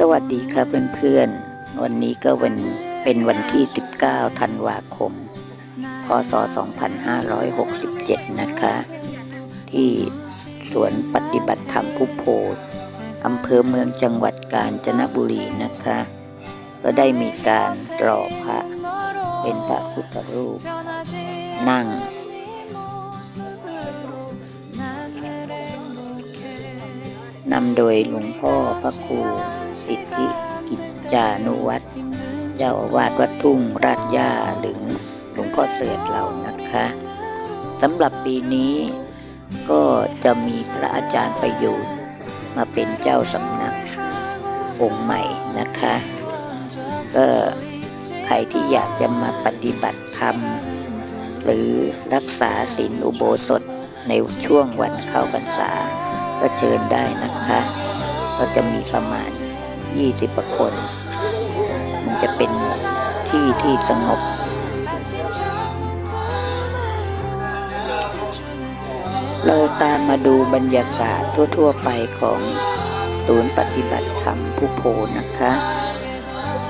สวัสดีครับเพื่อนๆ วันนี้ก็วันเป็นวันที่ 19 ธันวาคม พศ 2567 นะคะ ที่สวนปฏิบัติธรรมพุโพธอำเภอเมืองจังหวัดกาญจนบุรีนะคะ ก็ได้มีการตรอพระเป็นพระพุทธรูป นั่ง นำโดยหลวงพ่อพระครูสิทธิกิจจานุวัตรเจ้าอาวาสวัดทุ่งราชยาหรือหลวงพ่อเสือเรานะคะสำหรับปีนี้ก็จะมีพระอาจารย์ประยูนมาเป็นเจ้าสำนักองค์ใหม่นะคะก็ใครที่อยากจะมาปฏิบัติธรรม หรือรักษาศีลอุโบสถในช่วงวันเข้าพรรษา ก็เชิญได้นะคะ ก็จะมีประมาณ 20กว่าคน มันจะเป็นที่ที่สงบเราตามมาดูบรรยากาศทั่ว ๆ ไปของศูนย์ปฏิบัติธรรมผู้โพนะคะ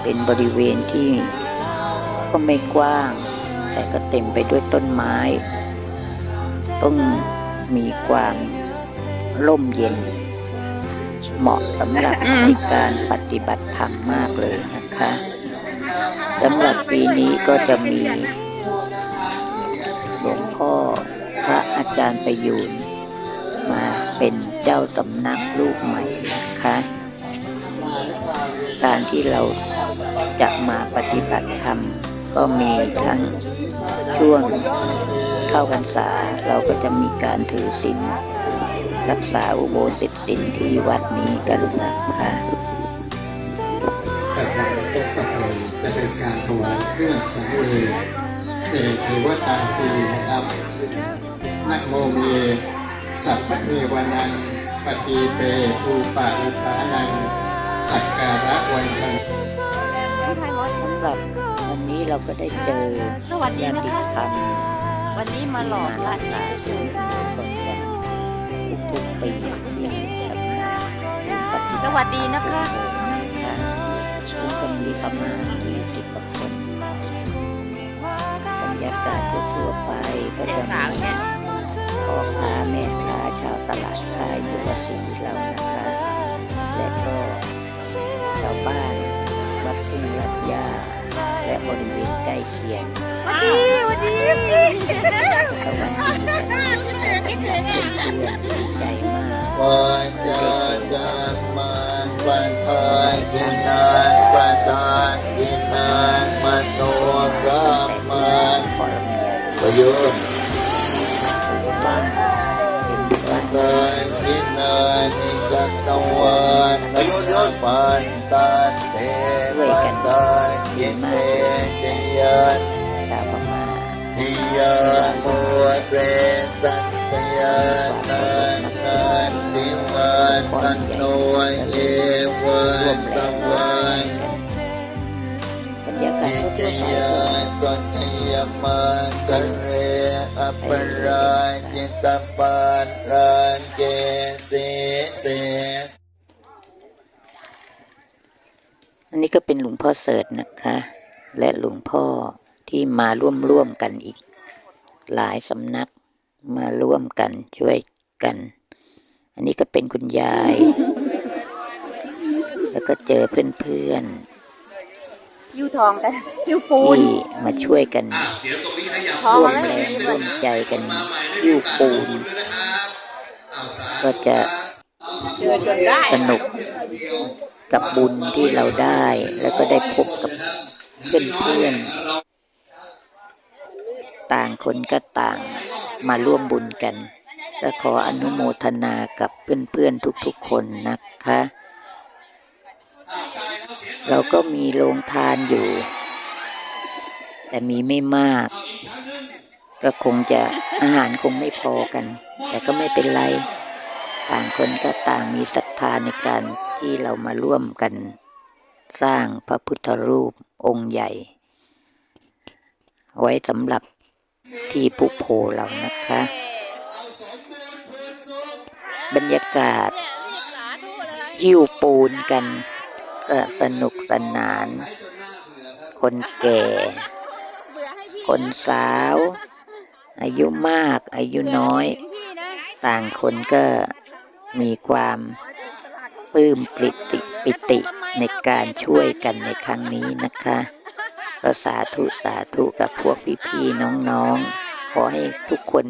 เป็นบริเวณที่ก็ไม่กว้าง แต่ก็เต็มไปด้วยต้นไม้ ต้องมีความ ร่มเย็น เหมาะสำหรับในการปฏิบัติธรรมมากเลยนะคะสำหรับปีนี้ก็จะมีหลวงพ่อพระอาจารย์ประยูนมาเป็นเจ้าสำนักลูกใหม่นะคะการที่เราจะมาปฏิบัติธรรมก็มีทั้งช่วงเข้าพรรษาเราก็จะมีการถือศีล รักษาอุโบสถศีลที่วัดนี้กันนะคะแต่ทางพวกต่อไปจะเป็นการถวายเครื่องสังเวยเอเทวตาปีนะครับนะโมเมสัพพะเทวานังปฏิเปทูปะอุปานังสักการะวันทันสำหรับวันนี้เราก็ได้เจอสวัสดีญานะติคะธรรมวันนี้มาหล่อพระที่มากุศสู่ลสน วัสดีนะคะค่ะซึ่งก็มีประมาณ20กว่าคนบรรยากาศทั่วไปก็จะมีพ่อค้าแม่ค้าชาวตลาดขายอยู่วับสิ่งเรานะคะ และก็ชาวบ้าน กรุงรัตยา และบริเวณใกล้เคียงวัสดีวัสดีพี่ก็วันนี้กันเพื่อนๆดีใจมากวันจะจะมาวันทานกินนานวันทานกินนานมันโนกับมันขอรมีประโยชน์ บ้านปันตานกินานิกตตวันนโยยปันตานเตปันตานกินเตจยันชาวพม่าทิยานโมเรสัตยานันนันติวันตันโนเอวันตวันบรรยากาศนิจทั่วๆไปยาจันทยมังกเก็เป็นหลวงพ่อเสิร์ตนะคะ และหลวงพ่อที่มาร่วมร่วมกันอีก หลายสำนักมาร่วมกันช่วยกัน อันนี้ก็เป็นคุณยาย แล้วก็เจอเพื่อนยูทองกันยูๆปูนที่มาช่วยกันทองร่วมแล้วแรงร่วมใจกันยิ้วปูน ก็จะเดินจนได้สนุก กับบุญที่เราได้ แล้วก็ได้พบกับเพื่อนๆต่างคนก็ต่างมาร่วมบุญกันและขออนุโมทนากับเพื่อนๆทุกๆคนนะคะ เราก็มีโรงทานอยู่ แต่มีไม่มาก ก็คงจะอาหารคงไม่พอกัน แต่ก็ไม่เป็นไร ต่างคนก็ต่างมีศรัทธาในการ ที่เรามาร่วมกันสร้างพระพุทธรูปองค์ใหญ่ ไว้สำหรับที่ภูโพเรานะคะ บรรยากาศหิ้วปูนกันก็สนุกสนาน คนแก่ คนสาว อายุมากอายุน้อย ต่างคนก็มีความ ปลื้มปริติปิติในการช่วยกันในครั้งนี้นะคะก็สาธุสาธุกับพวกพี่ๆน้องๆ ขอให้ทุกคน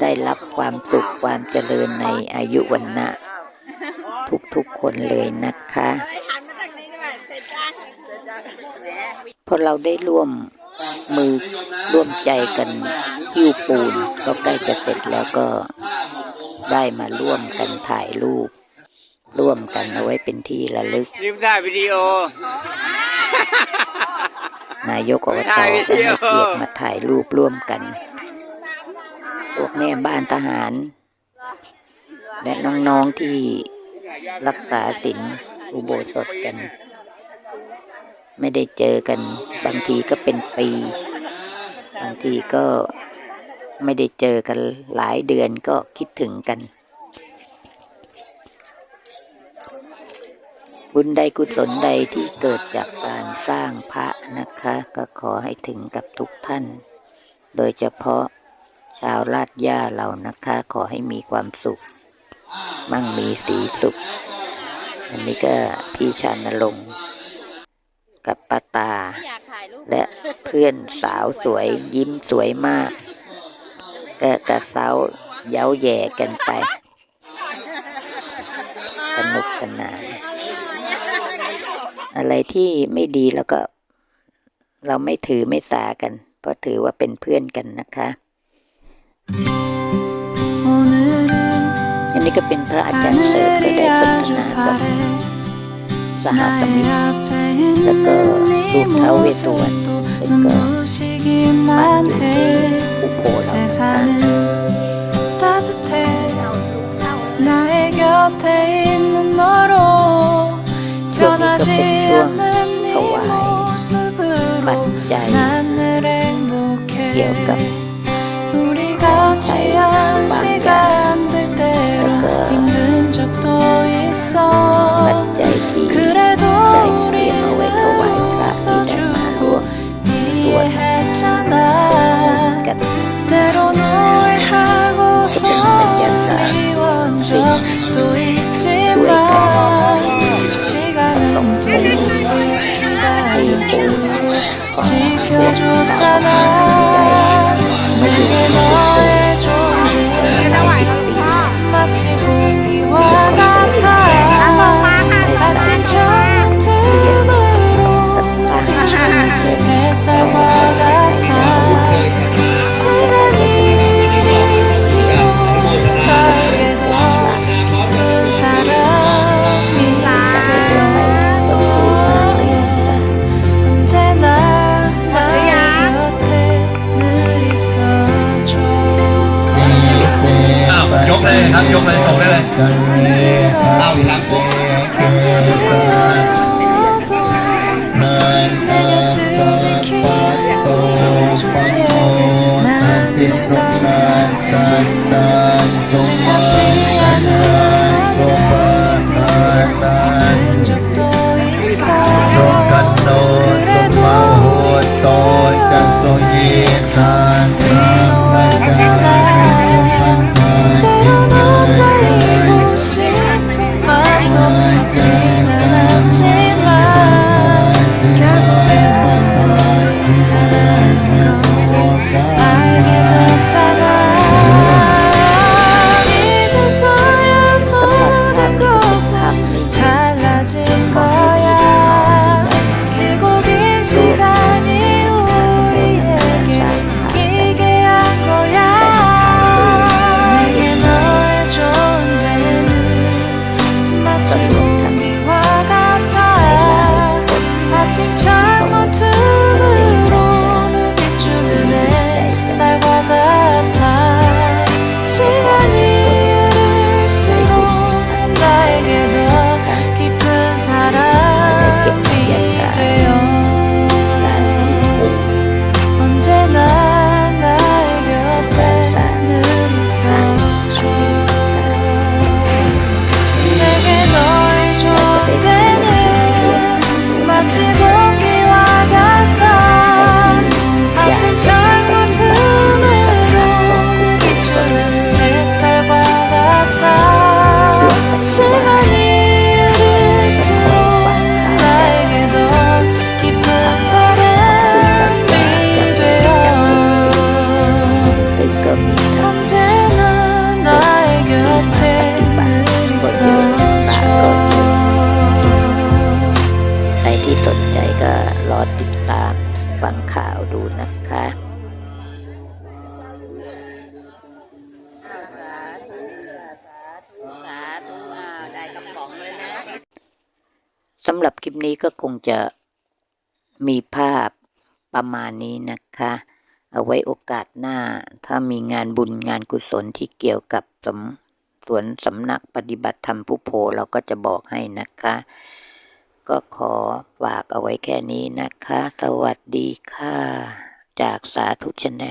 ได้รับความสุขความเจริญในอายุวันนะทุกๆคนเลยนะคะพราะเราได้ร่วมมือร่วมใจกันหิ้วปูน ก็ใกล้จะเสร็จแล้วก็ได้มาร่วมกันถ่ายรูป ร่วมกันเอาไว้เป็นที่ระลึกรีบถ่ายวิดีโอนายกอบตถ่ายวิก็ดีให้โอเกียรติมาถ่ายรูปร่วมกัน พวกแม่บ้านทหาร และน้องๆที่รักษาศีลอุโบสถกัน ไม่ได้เจอกัน บางทีก็เป็นปี บางทีก็ไม่ได้เจอกันหลายเดือนก็คิดถึงกัน บุญใดกุศลใดที่เกิดจากการสร้างพระนะคะ ก็ขอให้ถึงกับทุกท่าน โดยเฉพาะชาวลาดย่าเรานะคะ ขอให้มีความสุข มั่งมีสีสุข อันนี้ก็พี่ชานลงค์กับป้าตา และเพื่อนสาวสวยยิ้มสวยมากก็กระเซาเย้าแย่กันไป สนุกสนาน อะไรที่ไม่ดีแล้วก็ เราไม่ถือไม่สากัน เพราะถือว่าเป็นเพื่อนกันนะคะอันนี้ก็เป็นพระอาจารย์เสิร์ฟก็ได้สนทนากับสหสมิตรแล้วก็รูปเท้าเวสสุวรรณซึ่งก็ปั้นอยู่ที่ภูโพเรานะคะ 변하지 않는 네 모습으로 난 늘 행복해. 우리 같이 한 시간 들 때로 아, 그 힘든 적도 있어. Yeah. Krishna สำหรับคลิปนี้ก็คงจะมีภาพประมาณนี้นะคะ เอาไว้โอกาสหน้า ถ้ามีงานบุญงานกุศลที่เกี่ยวกับสำสวนสำนักปฏิบัติธรรมผู้โพเราก็จะบอกให้นะคะ ก็ขอฝากเอาไว้แค่นี้นะคะ สวัสดีค่ะ จากสาธุชนแนล